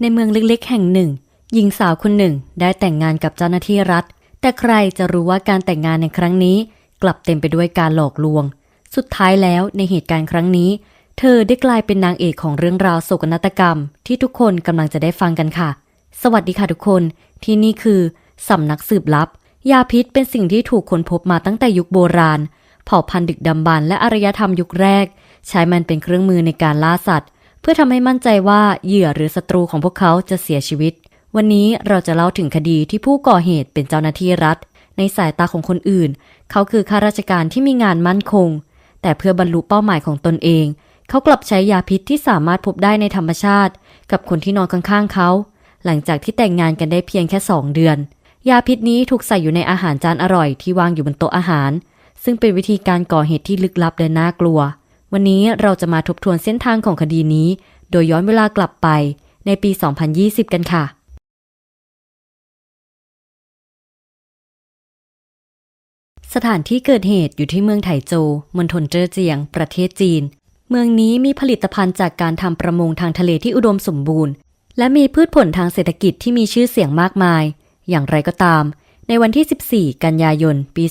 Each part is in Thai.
ในเมืองเล็กๆ แห่งหนึ่ง หญิงสาวคนหนึ่งได้แต่งงานกับเจ้าหน้าที่รัฐ แต่ใครจะรู้ว่าการแต่งงานในครั้งนี้ กลับเต็มไปด้วยการหลอกลวง สุดท้ายแล้วในเหตุการณ์ครั้งนี้ เธอได้กลายเป็นนางเอกของเรื่องราวโศกนาฏกรรม ที่ทุกคนกำลังจะได้ฟังกันค่ะ สวัสดีค่ะทุกคน ที่นี่คือสำนักสืบลับ ยาพิษเป็นสิ่งที่ถูกค้นพบมาตั้งแต่ยุคโบราณ เผ่าพันธุ์ดึกดำบรรและอารยธรรมยุคแรก ใช้มันเป็นเครื่องมือในการล่าสัตว์ เพื่อทำให้มั่นใจว่าเหยื่อหรือศัตรูของพวกเขาจะเสียชีวิต วันนี้เราจะเล่าถึงคดีที่ผู้ก่อเหตุเป็นเจ้าหน้าที่รัฐ ในสายตาของคนอื่น เขาคือข้าราชการที่มีงานมั่นคง แต่เพื่อบรรลุเป้าหมายของตนเอง เขากลับใช้ยาพิษที่สามารถพบได้ในธรรมชาติ กับคนที่นอนข้างๆเขา หลังจากที่แต่งงานกันได้เพียงแค่สองเดือน ยาพิษนี้ถูกใส่อยู่ในอาหารจานอร่อยที่วางอยู่บนโต๊ะอาหาร ซึ่งเป็นวิธีการก่อเหตุที่ลึกลับและน่ากลัว วันนี้เราจะมาทบทวนเส้นทางของคดีนี้ โดยย้อนเวลากลับไปในปี 2020 กันค่ะ สถานที่เกิดเหตุอยู่ที่เมืองไถโจวมณฑลเจ้อเจียง ประเทศจีน เมืองนี้มีผลิตภัณฑ์จากการทำประมงทางทะเลที่อุดมสมบูรณ์ และมีพืชผลทางเศรษฐกิจที่มีชื่อเสียงมากมาย อย่างไรก็ตาม ในวันที่ 14 กันยายน ปี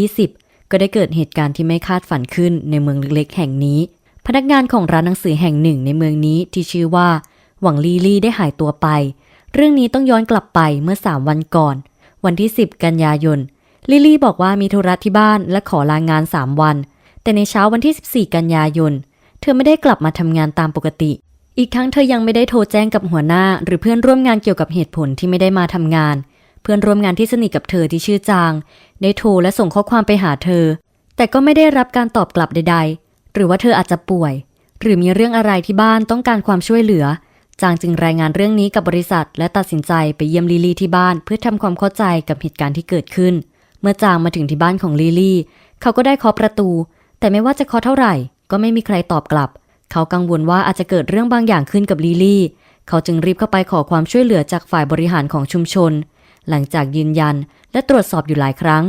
2020 ก็ได้เกิดเหตุการณ์ที่ไม่คาดฝันขึ้นในเมืองเล็กๆ แห่งนี้ พนักงานของร้านหนังสือแห่งหนึ่งในเมืองนี้ที่ชื่อว่า หวังลีลี่ได้หายตัวไป เรื่องนี้ต้องย้อนกลับไปเมื่อ 3 วันก่อน วันที่ 10 กันยายน ลิลี่บอกว่ามีธุระที่บ้านและขอลางาน 3 วัน แต่ในเช้าวันที่ 14 กันยายน เธอไม่ได้กลับมาทำงานตามปกติ อีกทั้งเธอยังไม่ได้โทรแจ้งกับหัวหน้า หรือเพื่อนร่วมงานเกี่ยวกับเหตุผลที่ไม่ได้มาทำงานเเพื่อนร่วมงานที่สนิทกับเธอที่ชื่อจาง ได้โทรและส่งข้อความไปหาเธอ แต่ก็ไม่ได้รับการตอบกลับใด ๆ หรือว่าเธออาจจะป่วย หรือมีเรื่องอะไรที่บ้านต้องการความช่วยเหลือ จางจึงรายงานเรื่องนี้กับบริษัท และตัดสินใจไปเยี่ยมลิลี่ที่บ้านเพื่อทำความเข้าใจกับเหตุการณ์ที่เกิดขึ้น เมื่อจางมาถึงที่บ้านของลิลี่ เขาก็ได้เคาะประตู แต่ไม่ว่าจะเคาะเท่าไหร่ ก็ไม่มีใครตอบกลับ เขากังวลว่าอาจจะเกิดเรื่องบางอย่างขึ้นกับลิลี่ เขาจึงรีบเข้าไปขอความช่วยเหลือจากฝ่ายบริหารของชุมชน หลังจากยืนยันและตรวจสอบอยู่หลายครั้ง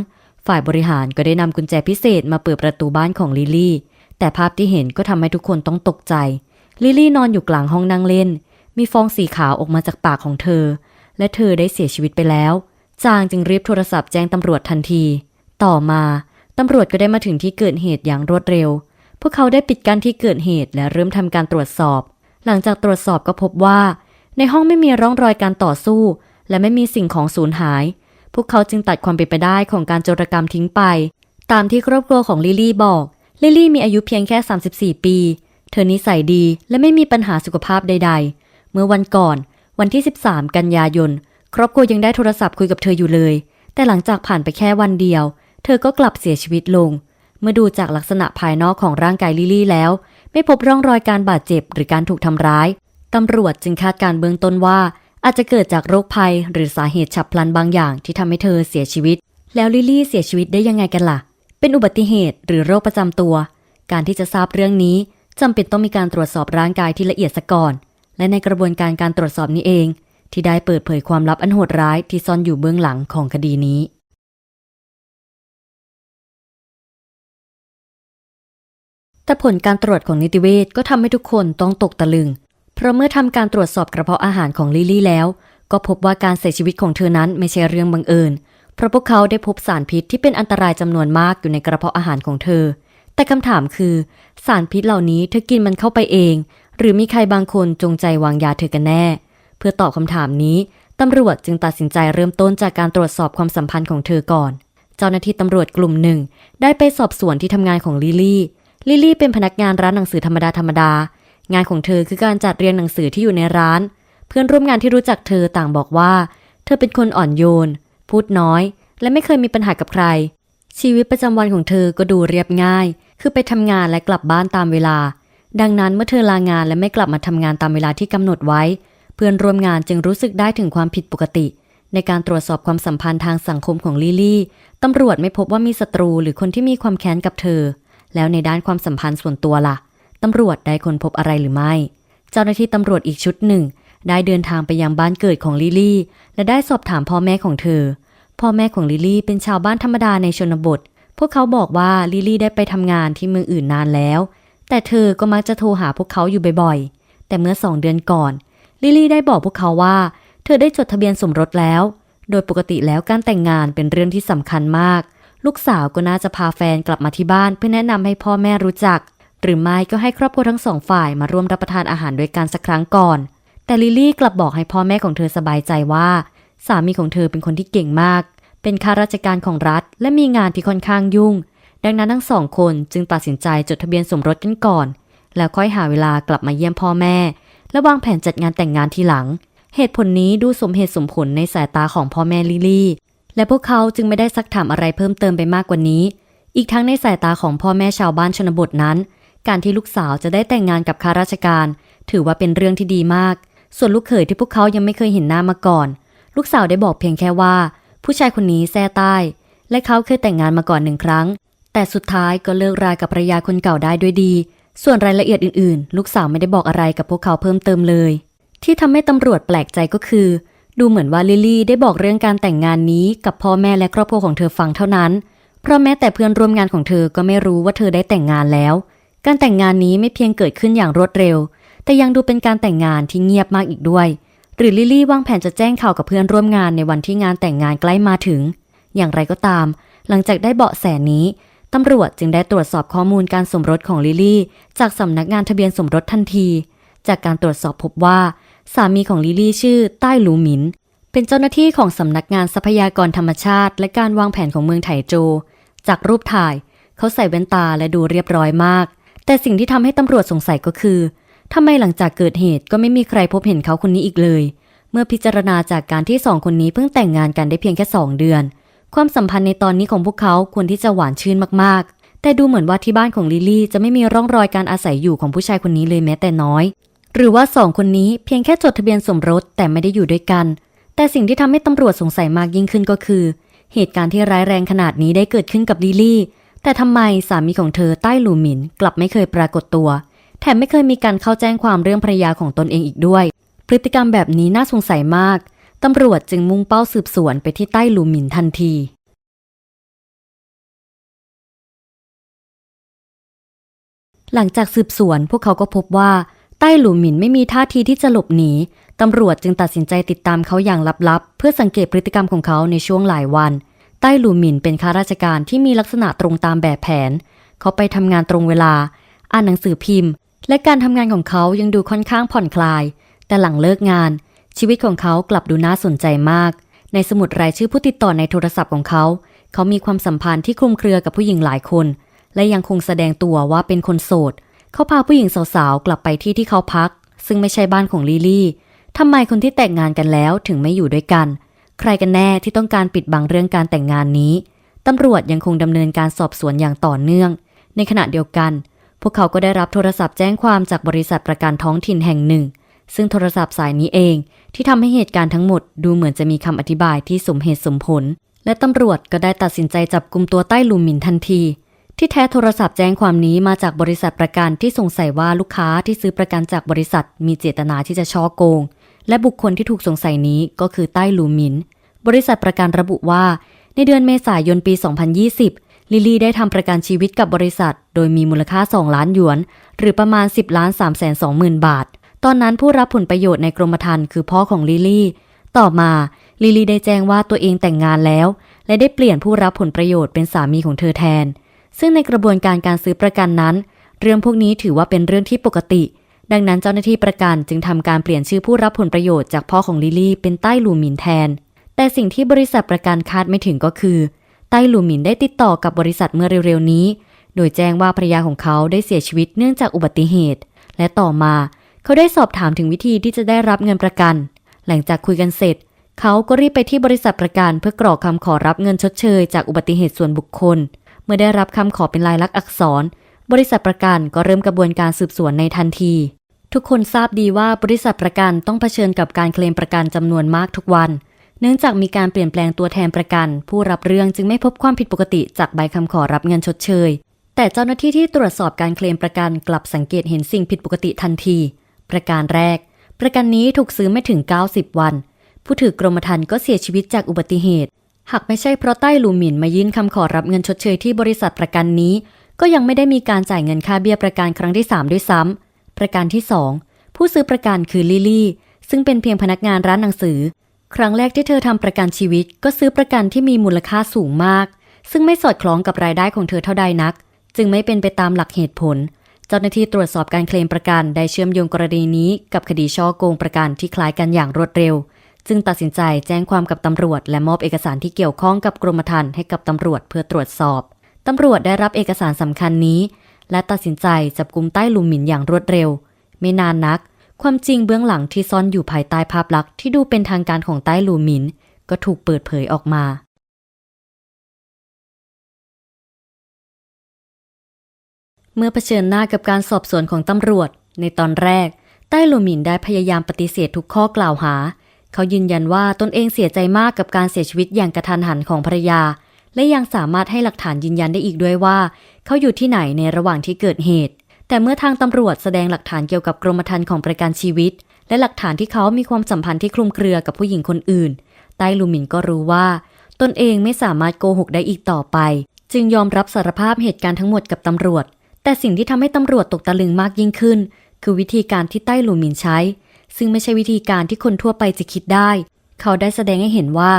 ฝ่ายบริหารก็ได้นำกุญแจพิเศษมาเปิดประตูบ้านของลิลี่ แต่ภาพที่เห็นก็ทำให้ทุกคนต้องตกใจ ลิลี่นอนอยู่กลางห้องนั่งเล่น มีฟองสีขาวออกมาจากปากของเธอ และเธอได้เสียชีวิตไปแล้ว จางจึงรีบโทรศัพท์แจ้งตำรวจทันที ต่อมาตำรวจก็ได้มาถึงที่เกิดเหตุอย่างรวดเร็ว พวกเขาได้ปิดกั้นที่เกิดเหตุและเริ่มทำการตรวจสอบ หลังจากตรวจสอบก็พบว่า ในห้องไม่มีร่องรอยการต่อสู้ และไม่มีสิ่งของสูญหาย พวกเขาจึงตัดความเป็นไปได้ของการโจรกรรมทิ้งไป ตามที่ครอบครัวของลิลี่บอก ลิลี่มีอายุเพียงแค่ 34 ปี เธอนิสัยดีและไม่มีปัญหาสุขภาพใด ๆ เมื่อวันก่อน วันที่ 13 กันยายน ครอบครัวยังได้โทรศัพท์คุยกับเธออยู่เลย แต่หลังจากผ่านไปแค่วันเดียว เธอก็กลับเสียชีวิตลง เมื่อดูจากลักษณะภายนอกของร่างกายลิลี่แล้ว ไม่พบร่องรอยการบาดเจ็บหรือการถูกทำร้ายตำรวจจึงคาดการณ์เบื้องต้นว่า อาจจะเกิดจากโรคภัยหรือสาเหตุฉับพลันบางอย่างที่ทำให้เธอเสียชีวิต แล้วลิลี่เสียชีวิตได้ยังไงกันล่ะ เป็นอุบัติเหตุหรือโรคประจำตัว การที่จะทราบเรื่องนี้จำเป็นต้องมีการตรวจสอบร่างกายที่ละเอียดซะก่อน และในกระบวนการการตรวจสอบนี้เอง ที่ได้เปิดเผยความลับอันโหดร้ายที่ซ่อนอยู่เบื้องหลังของคดีนี้แต่ผลการตรวจของนิติเวชก็ทำให้ทุกคนต้องตกตะลึง เพราะเมื่อทำการตรวจสอบกระเพาะอาหารของลิลี่แล้ว ก็พบว่าการเสียชีวิตของเธอนั้นไม่ใช่เรื่องบังเอิญ เพราะพวกเขาได้พบสารพิษที่เป็นอันตรายจำนวนมากอยู่ในกระเพาะอาหารของเธอ แต่คำถามคือ สารพิษเหล่านี้เธอกินมันเข้าไปเอง หรือมีใครบางคนจงใจวางยาเธอกันแน่ เพื่อตอบคำถามนี้ตำรวจจึงตัดสินใจเริ่มต้นจากการตรวจสอบความสัมพันธ์ของเธอก่อน เจ้าหน้าที่ตำรวจกลุ่มหนึ่ง ได้ไปสอบสวนที่ทำงานของลิลี่ ลิลี่เป็นพนักงานร้านหนังสือธรรมดาธรรมดา งานของเธอคือการจัดเรียงหนังสือที่อยู่ในร้าน เพื่อนร่วมงานที่รู้จักเธอต่างบอกว่า เธอเป็นคนอ่อนโยน พูดน้อย และไม่เคยมีปัญหากับใคร ชีวิตประจำวันของเธอก็ดูเรียบง่าย คือไปทำงานและกลับบ้านตามเวลา ดังนั้นเมื่อเธอลางานและไม่กลับมาทำงานตามเวลาที่กำหนดไว้ เพื่อนร่วมงานจึงรู้สึกได้ถึงความผิดปกติ ในการตรวจสอบความสัมพันธ์ทางสังคมของลิลี่ตำรวจไม่พบว่ามีศัตรูหรือคนที่มีความแค้นกับเธอ แล้วในด้านความสัมพันธ์ส่วนตัวล่ะ ตำรวจได้ค้นพบอะไรหรือไม่ เจ้าหน้าที่ตำรวจอีกชุดหนึ่ง ได้เดินทางไปยังบ้านเกิดของลิลี่ และได้สอบถามพ่อแม่ของเธอ พ่อแม่ของลิลี่เป็นชาวบ้านธรรมดาในชนบท พวกเขาบอกว่าลิลี่ได้ไปทำงานที่เมืองอื่นนานแล้ว แต่เธอก็มักจะโทรหาพวกเขาอยู่บ่อยๆ แต่เมื่อสองเดือนก่อน ลิลี่ได้บอกพวกเขาว่าเธอได้จดทะเบียนสมรสแล้ว โดยปกติแล้วการแต่งงานเป็นเรื่องที่สำคัญมาก ลูกสาวก็น่าจะพาแฟนกลับมาที่บ้านเพื่อแนะนำให้พ่อแม่รู้จัก หรือไม่ก็ให้ครอบครัวทั้งสองฝ่ายมาร่วมรับประทานอาหารด้วยกันสักครั้งก่อน แต่ลิลี่กลับบอกให้พ่อแม่ของเธอสบายใจว่า สามีของเธอเป็นคนที่เก่งมาก เป็นข้าราชการของรัฐ และมีงานที่ค่อนข้างยุ่ง ดังนั้นทั้งสองคนจึงตัดสินใจจดทะเบียนสมรสกันก่อน แล้วค่อยหาเวลากลับมาเยี่ยมพ่อแม่ และวางแผนจัดงานแต่งงานทีหลัง เหตุผลนี้ดูสมเหตุสมผลในสายตาของพ่อแม่ลิลี่ และพวกเขาจึงไม่ได้ซักถามอะไรเพิ่มเติมไปมากกว่านี้ อีกทั้งในสายตาของพ่อแม่ชาวบ้านชนบทนั้น การที่ลูกสาวจะได้แต่งงานกับข้าราชการ ถือว่าเป็นเรื่องที่ดีมาก ส่วนลูกเขยที่พวกเขายังไม่เคยเห็นหน้ามาก่อน ลูกสาวได้บอกเพียงแค่ว่า ผู้ชายคนนี้แซ่ใต้ และเขาเคยแต่งงานมาก่อนหนึ่งครั้ง แต่สุดท้ายก็เลิกรากับภรรยาคนเก่าได้ด้วยดี ส่วนรายละเอียดอื่นๆ ลูกสาวไม่ได้บอกอะไรกับพวกเขาเพิ่มเติมเลย ที่ทำให้ตำรวจแปลกใจก็คือ ดูเหมือนว่าลิลลี่ได้บอกเรื่องการแต่งงานนี้กับพ่อแม่และครอบครัวของเธอฟังเท่านั้น เพราะแม้แต่เพื่อนร่วมงานของเธอก็ไม่รู้ว่าเธอได้แต่งงานแล้ว การแต่งงานนี้ไม่เพียงเกิดขึ้นอย่างรวดเร็ว แต่ยังดูเป็นการแต่งงานที่เงียบมากอีกด้วย หรือลิลี่วางแผนจะแจ้งข่าวกับเพื่อนร่วมงานในวันที่งานแต่งงานใกล้มาถึง อย่างไรก็ตาม หลังจากได้เบาะแสนี้ตำรวจจึงได้ตรวจสอบข้อมูลการสมรสของลิลี่ จากสำนักงานทะเบียนสมรสทันที จากการตรวจสอบพบว่า สามีของลิลลี่ชื่อใต้หลูหมิน เป็นเจ้าหน้าที่ของสำนักงานทรัพยากรธรรมชาติ และการวางแผนของเมืองไถโจ จากรูปถ่าย เขาใส่แว่นตาและดูเรียบร้อยมาก แต่สิ่งที่ทำให้ตำรวจสงสัยก็คือทำไมหลังจากเกิดเหตุก็ไม่มีใครพบเห็นเขาคนนี้อีกเลย เมื่อพิจารณาจากการที่สองคนนี้เพิ่งแต่งงานกันได้เพียงแค่สองเดือน ความสัมพันธ์ในตอนนี้ของพวกเขาควรที่จะหวานชื่นมากๆ แต่ดูเหมือนว่าที่บ้านของลิลลี่จะไม่มีร่องรอยการอาศัยอยู่ของผู้ชายคนนี้เลยแม้แต่น้อย หรือว่าสองคนนี้เพียงแค่จดทะเบียนสมรสแต่ไม่ได้อยู่ด้วยกัน แต่สิ่งที่ทำให้ตำรวจสงสัยมากยิ่งขึ้นก็คือ เหตุการณ์ที่ร้ายแรงขนาดนี้ได้เกิดขึ้นกับลิลลี่ แต่ทำไมสามีของเธอใต้หลูหมินกลับไม่เคยปรากฏตัว แถมไม่เคยมีการเข้าแจ้งความเรื่องภรรยาของตนเองอีกด้วย พฤติกรรมแบบนี้น่าสงสัยมากตำรวจจึงมุ่งเป้าสืบสวนไปที่ใต้หลูหมินทันที หลังจากสืบสวนพวกเขาก็พบว่า ใต้หลูหมินไม่มีท่าทีที่จะหลบหนีตำรวจจึงตัดสินใจติดตามเขาอย่างลับๆ เพื่อสังเกตพฤติกรรมของเขาในช่วงหลายวัน ใต้หลูหมินเป็นข้าราชการที่มีลักษณะตรงตามแบบแผน เขาไปทำงานตรงเวลา อ่านหนังสือพิมพ์ และการทำงานของเขายังดูค่อนข้างผ่อนคลาย แต่หลังเลิกงาน ชีวิตของเขากลับดูน่าสนใจมาก ในสมุดรายชื่อผู้ติดต่อในโทรศัพท์ของเขา เขามีความสัมพันธ์ที่คลุมเครือกับผู้หญิงหลายคน และยังคงแสดงตัวว่าเป็นคนโสด เขาพาผู้หญิงสาวๆกลับไปที่ที่เขาพัก ซึ่งไม่ใช่บ้านของลิลี่ทำไมคนที่แต่งงานกันแล้วถึงไม่อยู่ด้วยกัน ใครกันแน่ที่ต้องการปิดบังเรื่องการแต่งงานนี้ตำรวจยังคงดำเนินการสอบสวนอย่างต่อเนื่อง ในขณะเดียวกัน พวกเขาก็ได้รับโทรศัพท์แจ้งความจากบริษัทประกันท้องถิ่นแห่งหนึ่ง ซึ่งโทรศัพท์สายนี้เองที่ทำให้เหตุการณ์ทั้งหมดดูเหมือนจะมีคำอธิบายที่สมเหตุสมผล และตำรวจก็ได้ตัดสินใจจับกลุ่มตัวใต้ลูหมินทันที ที่แท้โทรศัพท์แจ้งความนี้มาจากบริษัทประกันที่สงสัยว่าลูกค้าที่ซื้อประกันจากบริษัท มีเจตนาที่จะช่อโกง และบุคคลที่ถูกสงสัยนี้ก็คือใต้ลูมิน บริษัทประกันระบุว่า ในเดือนเมษายนปี 2020 ลิลี่ได้ทำประกันชีวิตกับบริษัท โดยมีมูลค่า 2 ล้านหยวน หรือประมาณ 10ล้าน3 2หมื่นบาท ตอนนั้นผู้รับผลประโยชน์ในกรมธรรม์คือพ่อของลิลี่ ต่อมาลิลี่ได้แจ้งว่าตัวเองแต่งงานแล้ว และได้เปลี่ยนผู้รับผลประโยชน์เป็นสามีของเธอแทน ซึ่งในกระบวนการการซื้อประกันนั้น เรื่องพวกนี้ถือว่าเป็นเรื่องที่ปกติ ดังนั้นเจ้าหน้าที่ประกันจึงทำการเปลี่ยนชื่อผู้รับผลประโยชน์จากพ่อของลิลี่เป็นใต้หลูหมินแทน แต่สิ่งที่บริษัทประกันคาดไม่ถึงก็คือ ใต้หลูหมินได้ติดต่อกับบริษัทเมื่อเร็วๆนี้ โดยแจ้งว่าภรรยาของเขาได้เสียชีวิตเนื่องจากอุบัติเหตุ และต่อมาเขาได้สอบถามถึงวิธีที่จะได้รับเงินประกัน หลังจากคุยกันเสร็จ เขาก็รีบไปที่บริษัทประกันเพื่อกรอกคำขอรับเงินชดเชย จากอุบัติเหตุส่วนบุคคล เมื่อได้รับคำขอเป็นลายลักษณ์อักษร บริษัทประกันก็เริ่มกระบวนการสืบสวนในทันที ทุกคนทราบดีว่าบริษัทประกันต้องเผชิญกับการเคลมประกันจำนวนมากทุกวัน เนื่องจากมีการเปลี่ยนแปลงตัวแทนประกัน ผู้รับเรื่องจึงไม่พบความผิดปกติจากใบคำขอรับเงินชดเชย แต่เจ้าหน้าที่ที่ตรวจสอบการเคลมประกันกลับสังเกตเห็นสิ่งผิดปกติทันที ประการแรก ประกันนี้ถูกซื้อไม่ถึง 90 วัน ผู้ถือกรมธรรม์ก็เสียชีวิตจากอุบัติเหตุหากไม่ใช่เพราะใต้ลูหมินมายื่นคำขอรับเงินชดเชยที่บริษัทประกันนี้ ก็ยังไม่ได้มีการจ่ายเงินค่าเบี้ยประกันครั้งที่ 3 ด้วยซ้ำ ประการที่ 2 ผู้ซื้อประกันคือลิลี่ ซึ่งเป็นเพียงพนักงานร้านหนังสือ ครั้งแรกที่เธอทำประกันชีวิต ก็ซื้อประกันที่มีมูลค่าสูงมาก ซึ่งไม่สอดคล้องกับรายได้ของเธอเท่าใดนัก จึงไม่เป็นไปตามหลักเหตุผล เจ้าหน้าที่ตรวจสอบการเคลมประกันได้เชื่อมโยงกรณีนี้ กับคดีช่อโกงประกันที่คล้ายกันอย่างรวดเร็ว จึงตัดสินใจแจ้งความกับตำรวจ และมอบเอกสารที่เกี่ยวข้องกับกรมธรรม์ให้กับตำรวจเพื่อตรวจสอบ ตำรวจได้รับเอกสารสำคัญนี้ และตัดสินใจจับกุมใต้ลุมหมินอย่างรวดเร็ว ไม่นานนัก ความจริงเบื้องหลังที่ซ่อนอยู่ภายใต้ภาพลักษณ์ที่ดูเป็นทางการของใต้ลูหมิน ก็ถูกเปิดเผยออกมาเมื่อเผชิญหน้ากับการสอบสวนของตำรวจ ในตอนแรก ใต้ลูหมินได้พยายามปฏิเสธทุกข้อกล่าวหา เขายืนยันว่าตนเองเสียใจมากกับการเสียชีวิตอย่างกระทันหันของภรรยา และยังสามารถให้หลักฐานยืนยันได้อีกด้วยว่า เขาอยู่ที่ไหนในระหว่างที่เกิดเหตุ แต่เมื่อทางตำรวจแสดงหลักฐานเกี่ยวกับกรมธรรม์ของประกันชีวิต และหลักฐานที่เขามีความสัมพันธ์ที่คลุมเครือกับผู้หญิงคนอื่นใต้ลูหมินก็รู้ว่า ตนเองไม่สามารถโกหกได้อีกต่อไป จึงยอมรับสารภาพเหตุการณ์ทั้งหมดกับตำรวจ แต่สิ่งที่ทำให้ตำรวจตกตะลึงมากยิ่งขึ้น คือวิธีการที่ใต้ลูหมินใช้ ซึ่งไม่ใช่วิธีการที่คนทั่วไปจะคิดได้ เขาได้แสดงให้เห็นว่า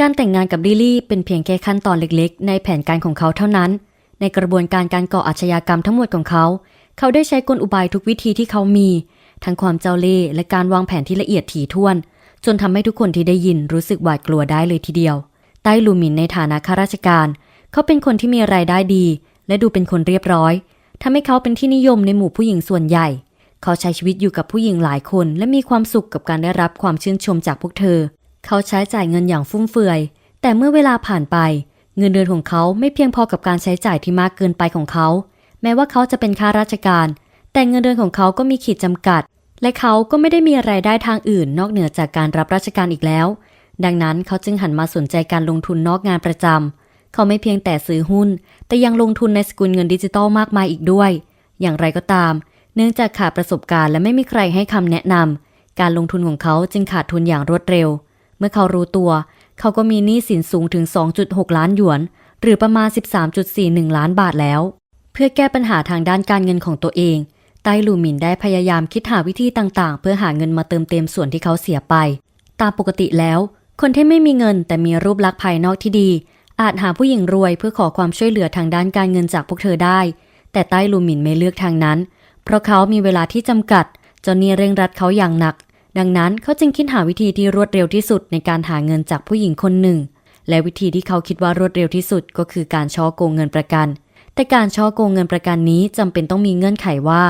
การแต่งงานกับลิลลี่เป็นเพียงแค่ขั้นตอนเล็กๆ ในแผนการของเขาเท่านั้น ในกระบวนการการก่ออาชญากรรมทั้งหมดของเขา เขาได้ใช้กลอุบายทุกวิธีที่เขามี ทั้งความเจ้าเล่ห์และการวางแผนที่ละเอียดถี่ถ้วน จนทำให้ทุกคนที่ได้ยินรู้สึกหวาดกลัวได้เลยทีเดียว ใต้ลูมินในฐานะข้าราชการ เขาเป็นคนที่มีรายได้ดี และดูเป็นคนเรียบร้อยทำให้เขาเป็นที่นิยมในหมู่ผู้หญิงส่วนใหญ่ เขาใช้ชีวิตอยู่กับผู้หญิงหลายคน และมีความสุขกับการได้รับความชื่นชมจากพวกเธอ เขาใช้จ่ายเงินอย่างฟุ่มเฟือย แต่เมื่อเวลาผ่านไป เงินเดือนของเขาไม่เพียงพอกับการใช้จ่ายที่มากเกินไปของเขา แม้ว่าเขาจะเป็นข้าราชการ แต่เงินเดือนของเขาก็มีขีดจำกัด และเขาก็ไม่ได้มีรายได้ทางอื่น นอกเหนือจากการรับราชการอีกแล้ว ดังนั้นเขาจึงหันมาสนใจการลงทุนนอกงานประจำเขาไม่เพียงแต่ซื้อหุ้น แต่ยังลงทุนในสกุลเงินดิจิตอลมากมายอีกด้วย อย่างไรก็ตาม เนื่องจากขาดประสบการณ์และไม่มีใครให้คำแนะนำการลงทุนของเขาจึงขาดทุนอย่างรวดเร็ว เมื่อเขารู้ตัว เขาก็มีหนี้สินสูงถึง 2.6 ล้านหยวน หรือประมาณ 13.41 ล้านบาทแล้ว เพื่อแก้ปัญหาทางด้านการเงินของตัวเองไต้หลูหมินได้พยายามคิดหาวิธีต่างๆ เพื่อหาเงินมาเติมเต็มส่วนที่เขาเสียไป ตามปกติแล้ว คนที่ไม่มีเงินแต่มีรูปลักษณ์ภายนอกที่ดี อาจหาผู้หญิงรวยเพื่อขอความช่วยเหลือทางด้านการเงินจากพวกเธอได้ แต่ใต้หลูหมินไม่เลือกทางนั้น เพราะเขามีเวลาที่จำกัดจนนี่เร่งรัดเขาอย่างหนัก ดังนั้นเขาจึงคิดหาวิธีที่รวดเร็วที่สุดในการหาเงินจากผู้หญิงคนหนึ่ง และวิธีที่เขาคิดว่ารวดเร็วที่สุดก็คือการช่อโกงเงินประกัน แต่การช่อโกงเงินประกันนี้จำเป็นต้องมีเงื่อนไขว่า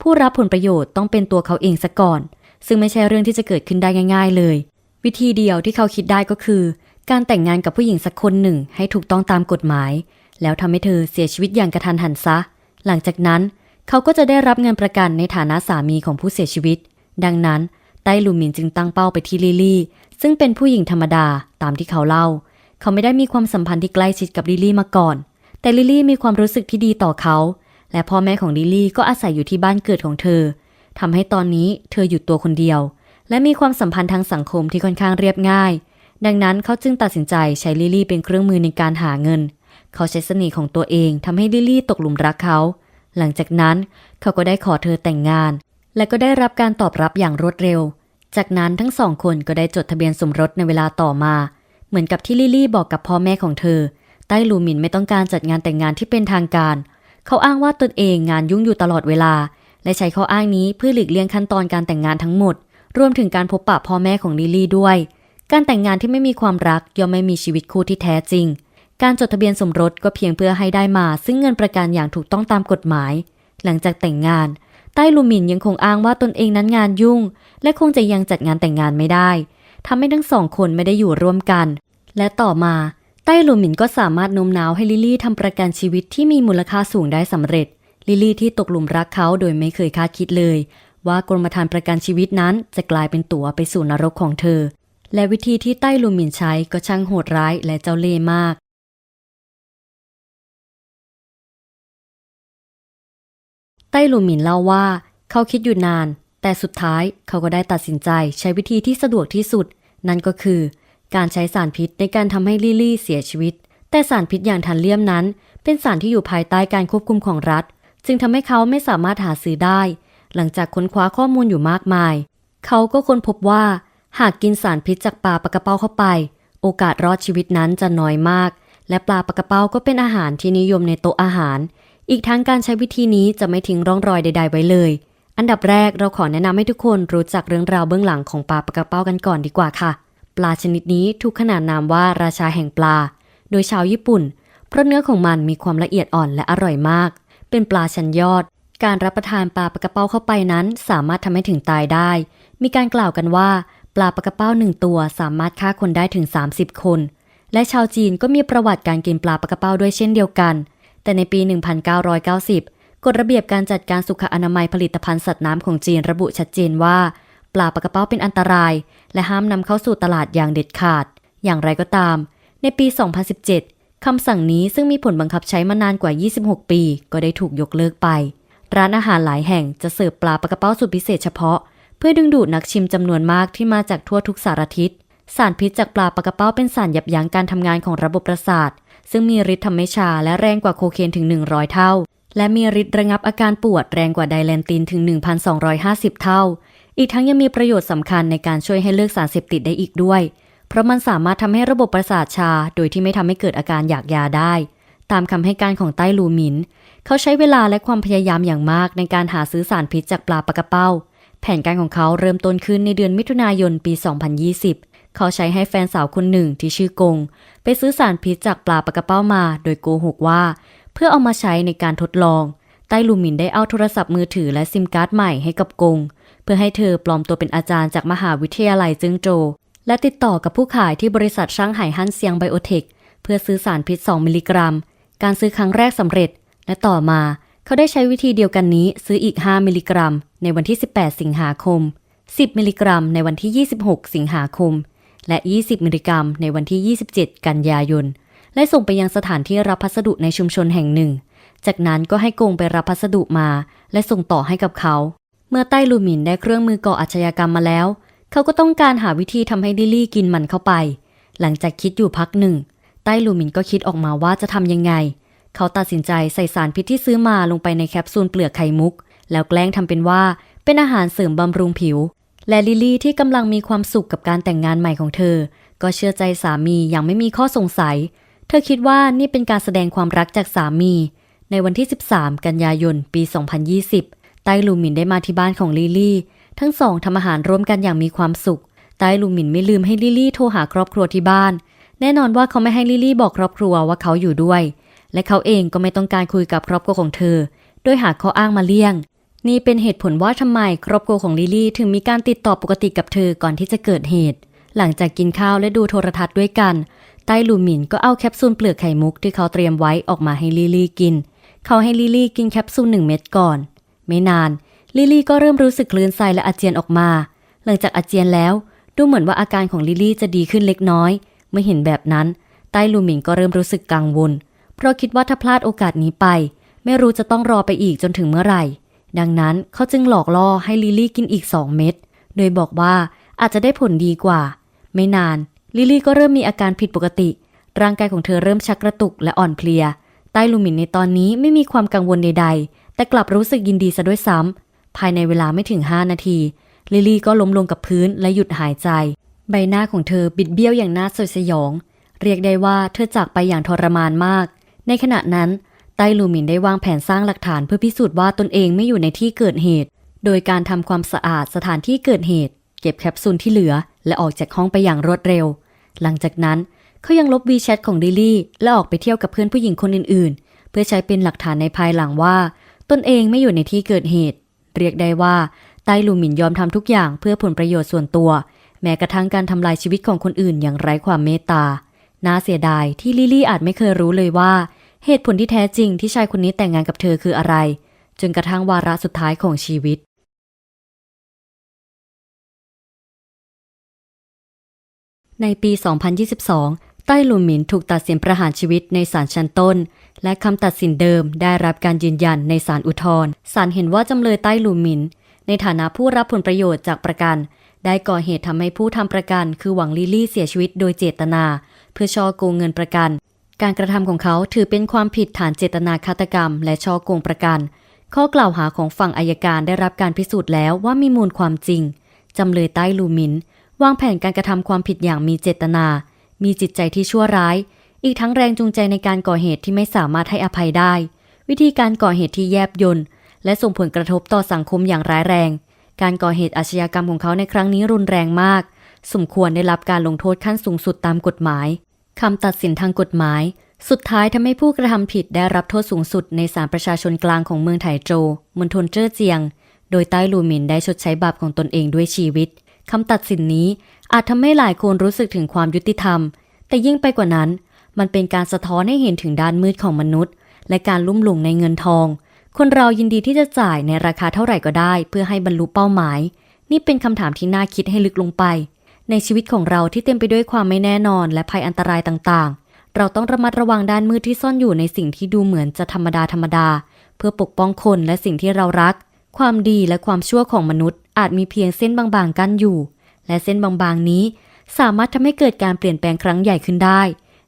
ผู้รับผลประโยชน์ต้องเป็นตัวเขาเองซะก่อน ซึ่งไม่ใช่เรื่องที่จะเกิดขึ้นได้ง่าย ๆ เลย วิธีเดียวที่เขาคิดได้ก็คือ การแต่งงานกับผู้หญิงสักคนหนึ่ง ให้ถูกต้องตามกฎหมาย แล้วทำให้เธอเสียชีวิตอย่างกระทันหันซะ หลังจากนั้น เขาก็จะได้รับเงินประกันในฐานะสามีของผู้เสียชีวิต ดังนั้น ไต้ลูมินจึงตั้งเป้าไปที่ลิลี่ ซึ่งเป็นผู้หญิงธรรมดาตามที่เขาเล่า เขาไม่ได้มีความสัมพันธ์ที่ใกล้ชิดกับลิลี่มาก่อน แต่ลิลี่มีความรู้สึกที่ดีต่อเขา และพ่อแม่ของลิลี่ก็อาศัยอยู่ที่บ้านเกิดของเธอทำให้ตอนนี้เธออยู่ตัวคนเดียว และมีความสัมพันธ์ทางสังคมที่ค่อนข้างเรียบง่าย ดังนั้นเขาจึงตัดสินใจใช้ลิลี่เป็นเครื่องมือในการหาเงิน เขาใช้เสน่ห์ของตัวเองทำให้ลิลี่ตกหลุมรักเขา หลังจากนั้นเขาก็ได้ขอเธอแต่งงาน และก็ได้รับการตอบรับอย่างรวดเร็ว จากนั้นทั้งสองคนก็ได้จดทะเบียนสมรสในเวลาต่อมา เหมือนกับที่ลิลี่บอกกับพ่อแม่ของเธอ ใต้ลูหมินไม่ต้องการจัดงานแต่งงานที่เป็นทางการ เขาอ้างว่าตนเองงานยุ่งอยู่ตลอดเวลา และใช้ข้ออ้างนี้เพื่อหลีกเลี่ยงขั้นตอนการแต่งงานทั้งหมด รวมถึงการพบปะพ่อแม่ของลิลี่ด้วย การแต่งงานที่ไม่มีความรักย่อมไม่มีชีวิตคู่ที่แท้จริง การจดทะเบียนสมรสก็เพียงเพื่อให้ได้มา ซึ่งเงินประกันอย่างถูกต้องตามกฎหมาย หลังจากแต่งงาน ใต้ลูมินยังคงอ้างว่าตนเองนั้นงานยุ่ง และคงจะยังจัดงานแต่งงานไม่ได้ทำให้ทั้งสองคนไม่ได้อยู่ร่วมกัน และต่อมาใต้ลูมินก็สามารถโน้มน้าวให้ลิลี่ทำประกันชีวิตที่มีมูลค่าสูงได้สำเร็จ ลิลี่ที่ตกหลุมรักเขาโดยไม่เคยคาดคิดเลย ว่ากรมธรรม์ประกันชีวิตนั้นจะกลายเป็นตั๋วไปสู่นรกของเธอ และวิธีที่ใต้ลูมินใช้ก็ช่างโหดร้ายและเจ้าเล่ห์มาก ใต้หลุมหมินเล่าว่า เขาคิดอยู่นาน แต่สุดท้ายเขาก็ได้ตัดสินใจใช้วิธีที่สะดวกที่สุด นั่นก็คือ การใช้สารพิษในการทำให้ลิลี่เสียชีวิต แต่สารพิษอย่างทันเลียมนั้น เป็นสารที่อยู่ภายใต้การควบคุมของรัฐ จึงทำให้เขาไม่สามารถหาซื้อได้ หลังจากค้นคว้าข้อมูลอยู่มากมาย เขาก็ค้นพบว่า หากกินสารพิษจากปลาปากระเป้าเข้าไป โอกาสรอดชีวิตนั้นจะน้อยมาก และปลาปากระเป้าก็เป็นอาหารที่นิยมในโต๊ะอาหาร อีกทั้งการใช้วิธีนี้จะไม่ทิ้งร่องรอยใด ๆ ไว้เลย อันดับแรกเราขอแนะนำให้ทุกคนรู้จักเรื่องราวเบื้องหลังของปลาปลากระเป้ากันก่อนดีกว่าค่ะ ปลาชนิดนี้ถูกขนานนามว่าราชาแห่งปลา โดยชาวญี่ปุ่น เพราะเนื้อของมันมีความละเอียดอ่อนและอร่อยมาก เป็นปลาชั้นยอด การรับประทานปลาปลากระเป้าเข้าไปนั้น สามารถทำให้ถึงตายได้ มีการกล่าวกันว่า ปลาปลากระเป้าหนึ่งตัวสามารถฆ่าคนได้ถึง 30 คน และชาวจีนก็มีประวัติการกินปลาปลากระเป้าด้วยเช่นเดียวกัน แต่ในปี 1990 กฎระเบียบการจัดการสุขอนามัยผลิตภัณฑ์สัตว์น้ำของจีนระบุชัดเจนว่า ปลาปากระเป้าเป็นอันตราย และห้ามนำเข้าสู่ตลาดอย่างเด็ดขาด อย่างไรก็ตาม ในปี 2017 คำสั่งนี้ซึ่งมีผลบังคับใช้มานานกว่า 26 ปี ก็ได้ถูกยกเลิกไป ร้านอาหารหลายแห่งจะเสิร์ฟปลาปากระเป้าสูตรพิเศษเฉพาะ เพื่อดึงดูดนักชิมจำนวนมากที่มาจากทั่วทุกสารทิศสารพิษจากปลาปากระเป้าเป็นสารยับยั้งการทำงานของระบบประสาท ซึ่งมีฤทธิ์ทำให้ชาและแรงกว่าโคเคนถึง 100 เท่า และมีฤทธิ์ระงับอาการปวดแรงกว่าไดแลนตินถึง 1,250 เท่า อีกทั้งยังมีประโยชน์สำคัญในการช่วยให้เลิกสารเสพติดได้อีกด้วย เพราะมันสามารถทำให้ระบบประสาทชา โดยที่ไม่ทำให้เกิดอาการอยากยาได้ ตามคำให้การของใต้ลูหมิน เขาใช้เวลาและความพยายามอย่างมากในการหาซื้อสารพิษจากปลาปลากระเป้า แผนการของเขาเริ่มต้นขึ้นในเดือนมิถุนายนปี 2020 เขาใช้ให้แฟนสาวคนหนึ่งที่ชื่อกง ไปซื้อสารพิษจากปลาปากระเป้ามา โดยโกหกว่า เพื่อเอามาใช้ในการทดลอง ใต้ลูมินได้เอาโทรศัพท์มือถือและซิมการ์ดใหม่ให้กับกง เพื่อให้เธอปลอมตัวเป็นอาจารย์จากมหาวิทยาลัยจึงโจ และติดต่อกับผู้ขายที่บริษัทช่างไหฮั่นเซียงไบโอเทคเพื่อซื้อสารพิษ 2 มิลลิกรัม การซื้อครั้งแรกสำเร็จ และต่อมาเขาได้ใช้วิธีเดียวกันนี้ซื้ออีก 5 มิลลิกรัม ในวันที่ 18 สิงหาคม 10 มิลลิกรัม ในวันที่ 26 สิงหาคม และ 20 มิลลิกรัม ในวันที่ 27 กันยายน และส่งไปยังสถานที่รับพัสดุในชุมชนแห่งหนึ่ง จากนั้นก็ให้กงไปรับพัสดุมา และส่งต่อให้กับเขา เมื่อใต้ลูมินได้เครื่องมือก่ออาชญากรรมมาแล้ว เขาก็ต้องการหาวิธีทำให้ลิลลี่กินมันเข้าไป หลังจากคิดอยู่พักหนึ่ง ใต้ลูมินก็คิดออกมาว่าจะทำยังไง เขาตัดสินใจใส่สารพิษที่ซื้อมาลงไปในแคปซูลเปลือกไข่มุก แล้วแกล้งทำเป็นว่าเป็นอาหารเสริมบำรุงผิว และลิลี่ที่กำลังมีความสุขกับการแต่งงานใหม่ของเธอ ก็เชื่อใจสามีอย่างไม่มีข้อสงสัย เธอคิดว่านี่เป็นการแสดงความรักจากสามี ในวันที่ 13 กันยายน ปี 2020 ไต้ลูหมินได้มาที่บ้านของลิลี่ ทั้งสองทำอาหารร่วมกันอย่างมีความสุข ไต้ลูหมินไม่ลืมให้ลิลี่โทรหาครอบครัวที่บ้าน แน่นอนว่าเขาไม่ให้ลิลลี่บอกครอบครัวว่าเขาอยู่ด้วย และเขาเองก็ไม่ต้องการคุยกับครอบครัวของเธอ โดยหาข้ออ้างมาเลี่ยง นี่เป็นเหตุผลว่าทำไมครอบครัวของลิลี่ถึงมีการติดต่อปกติกับเธอก่อนที่จะเกิดเหตุ หลังจากกินข้าวและดูโทรทัศน์ด้วยกันไต้ลูหมินก็เอาแคปซูลเปลือกไข่มุกที่เขาเตรียมไว้ออกมาให้ลิลี่กิน เขาให้ลิลี่กินแคปซูลหนึ่งเม็ดก่อน ไม่นานลิลี่ก็เริ่มรู้สึกคลื่นไส้และอาเจียนออกมา หลังจากอาเจียนแล้วดูเหมือนว่าอาการของลิลี่จะดีขึ้นเล็กน้อย เมื่อเห็นแบบนั้นไต้ลูหมิงก็เริ่มรู้สึกกังวล เพราะคิดว่าถ้าพลาดโอกาสนี้ไป ไม่รู้จะต้องรอไปอีกจนถึงเมื่อไหร่ ดังนั้นเขาจึงหลอกล่อให้ลิลี่กินอีก2เม็ด โดยบอกว่าอาจจะได้ผลดีกว่า ไม่นาน ลิลี่ก็เริ่มมีอาการผิดปกติ ร่างกายของเธอเริ่มชักกระตุกและอ่อนเพลียไต้ลูมินในตอนนี้ไม่มีความกังวลใด ๆ แต่กลับรู้สึกยินดีซะด้วยซ้ำภายในเวลาไม่ถึง 5 นาที ลิลี่ก็ล้มลงกับพื้นและหยุดหายใจ ใบหน้าของเธอบิดเบี้ยวอย่างน่าสยดสยอง เรียกได้ว่าเธอจากไปอย่างทรมานมาก ในขณะนั้น ต้ลูมินได้วางแผนสร้างหลักฐานเพื่อพิสูจน์ว่าตนเองไม่อยู่ในที่เกิดเหตุ โดยการทำความสะอาดสถานที่เกิดเหตุ เก็บแคปซูลที่เหลือ และออกจากห้องไปอย่างรวดเร็ว หลังจากนั้นเขายังลบวีแชทของลิลลี่ และออกไปเที่ยวกับเพื่อนผู้หญิงคนอื่น ๆ เพื่อใช้เป็นหลักฐานในภายหลังว่า ตนเองไม่อยู่ในที่เกิดเหตุ เรียกได้ว่าไต้ลูมินยอมทำทุกอย่างเพื่อผลประโยชน์ส่วนตัว แม้กระทั่งการทำลายชีวิตของคนอื่นอย่างไร้ความเมตตา น่าเสียดายที่ลิลี่อาจไม่เคยรู้เลยว่า เหตุผลที่แท้จริงที่ชายคนนี้แต่งงานกับเธอคืออะไร จนกระทั่งวาระสุดท้ายของชีวิต ในปี 2022ไต้หลุมหมินถูกตัดสินประหารชีวิตในศาลชั้นต้น และคำตัดสินเดิมได้รับการยืนยันในศาลอุทธรณ์ศาลเห็นว่าจำเลยไต้หลุมหมิน ในฐานะผู้รับผลประโยชน์จากประกัน ได้ก่อเหตุทำให้ผู้ทำประกัน คือหวังลิลลี่เสียชีวิตโดยเจตนา เพื่อช่อโกงเงินประกัน การกระทำของเขาถือเป็นความผิดฐานเจตนาฆาตกรรม และช่อโกงประกัน ข้อกล่าวหาของฝั่งอายการได้รับการพิสูจน์แล้วว่ามีมูลความจริง จำเลยใต้ลูมิน วางแผนการกระทำความผิดอย่างมีเจตนา มีจิตใจที่ชั่วร้าย อีกทั้งแรงจูงใจในการก่อเหตุที่ไม่สามารถให้อภัยได้ วิธีการก่อเหตุที่แยบยลและส่งผลกระทบต่อสังคมอย่างร้ายแรง การก่อเหตุอาชญากรรมของเขาในครั้งนี้รุนแรงมาก สมควรได้รับการลงโทษขั้นสูงสุดตามกฎหมาย คำตัดสินทางกฎหมาย สุดท้ายทำให้ผู้กระทำผิดได้รับโทษสูงสุดในศาลประชาชนกลางของเมืองไถโจมณฑลเจ้อเจียง โดยใต้ลูมินได้ชดใช้บาปของตนเองด้วยชีวิตคำตัดสินนี้อาจทำให้หลายคนรู้สึกถึงความยุติธรรม แต่ยิ่งไปกว่านั้น มันเป็นการสะท้อนให้เห็นถึงด้านมืดของมนุษย์ และการลุ่มหลงในเงินทอง คนเรายินดีที่จะจ่ายในราคาเท่าไหร่ก็ได้ เพื่อให้บรรลุเป้าหมาย นี่เป็นคำถามที่น่าคิดให้ลึกลงไป ในชีวิตของเราที่เต็มไปด้วยความไม่แน่นอนและภัยอันตรายต่างๆ เราต้องระมัดระวังด้านมืดที่ซ่อนอยู่ในสิ่งที่ดูเหมือนจะธรรมดาธรรมดา เพื่อปกป้องคนและสิ่งที่เรารัก ความดีและความชั่วของมนุษย์ อาจมีเพียงเส้นบางๆกั้นอยู่ และเส้นบางๆนี้ สามารถทำให้เกิดการเปลี่ยนแปลงครั้งใหญ่ขึ้นได้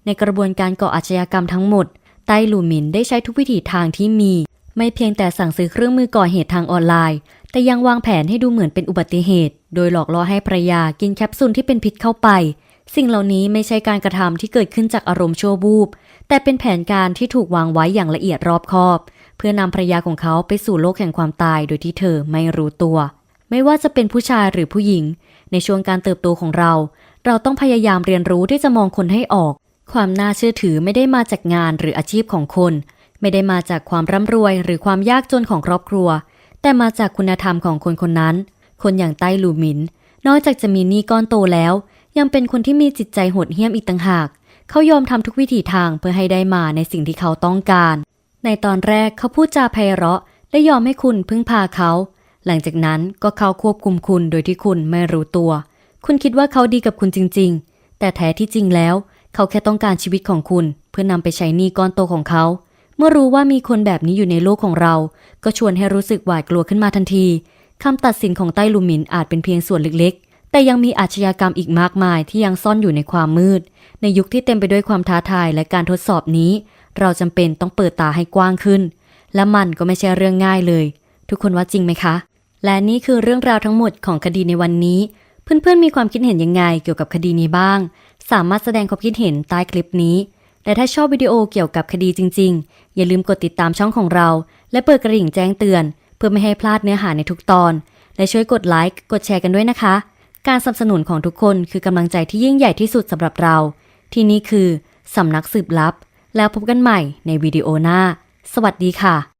ในกระบวนการก่ออาชญากรรมทั้งหมดไต้หลูหมินได้ใช้ทุกวิถีทางที่มี ไม่เพียงแต่สั่งซื้อเครื่องมือก่อเหตุทางออนไลน์ แต่ยังวางแผนให้ดูเหมือนเป็นอุบัติเหตุ โดยหลอกล่อให้ภรยากินแคปซูลที่เป็นพิษเข้าไป สิ่งเหล่านี้ไม่ใช่การกระทำที่เกิดขึ้นจากอารมณ์ชั่ววูบ แต่เป็นแผนการที่ถูกวางไว้อย่างละเอียดรอบคอบ เพื่อนำภรยาของเขาไปสู่โลกแห่งความตายโดยที่เธอไม่รู้ตัว ไม่ว่าจะเป็นผู้ชายหรือผู้หญิง ในช่วงการเติบโตของเรา เราต้องพยายามเรียนรู้ที่จะมองคนให้ออก ความน่าเชื่อถือไม่ได้มาจากงานหรืออาชีพของคน ไม่ได้มาจากความร่ำรวย หรือความยากจนของครอบครัว แต่มาจากคุณธรรมของคนคนนั้น คนอย่างใต้ลูหมิน นอกจากจะมีหนี้ก้อนโตแล้ว ยังเป็นคนที่มีจิตใจโหดเหี้ยมอีกต่างหาก เขายอมทำทุกวิถีทางเพื่อให้ได้มาในสิ่งที่เขาต้องการ ในตอนแรกเขาพูดจาไพเราะ และยอมให้คุณพึ่งพาเขา หลังจากนั้นก็เขาควบคุมคุณโดยที่คุณไม่รู้ตัว คุณคิดว่าเขาดีกับคุณจริง ๆ แต่แท้ที่จริงแล้ว เขาแค่ต้องการชีวิตของคุณ เพื่อนำไปใช้หนี้ก้อนโตของเขา เมื่อรู้ว่ามีคนแบบนี้อยู่ในโลกของเรา ก็ชวนให้รู้สึกหวาดกลัวขึ้นมาทันทีคำตัดสินของใต้ลูมินอาจเป็นเพียงส่วนเล็กๆ แต่ยังมีอาชญากรรมอีกมากมายที่ยังซ่อนอยู่ในความมืด ในยุคที่เต็มไปด้วยความท้าทายและการทดสอบนี้ เราจำเป็นต้องเปิดตาให้กว้างขึ้น และมันก็ไม่ใช่เรื่องง่ายเลย ทุกคนว่าจริงไหมคะ และนี่คือเรื่องราวทั้งหมดของคดีในวันนี้ เพื่อนๆมีความคิดเห็นยังไงเกี่ยวกับคดีนี้บ้าง สามารถแสดงความคิดเห็นใต้คลิปนี้ และถ้าชอบวิดีโอเกี่ยวกับคดีจริง ๆ อย่าลืมกดติดตามช่องของเรา และเปิดกระดิ่งแจ้งเตือน เพื่อไม่ให้พลาดเนื้อหาในทุกตอน และช่วยกดไลค์กดแชร์กันด้วยนะคะ การสนับสนุนของทุกคนคือกำลังใจที่ยิ่งใหญ่ที่สุดสำหรับเรา ที่นี่คือสำนักสืบลับ แล้วพบกันใหม่ในวิดีโอหน้า สวัสดีค่ะ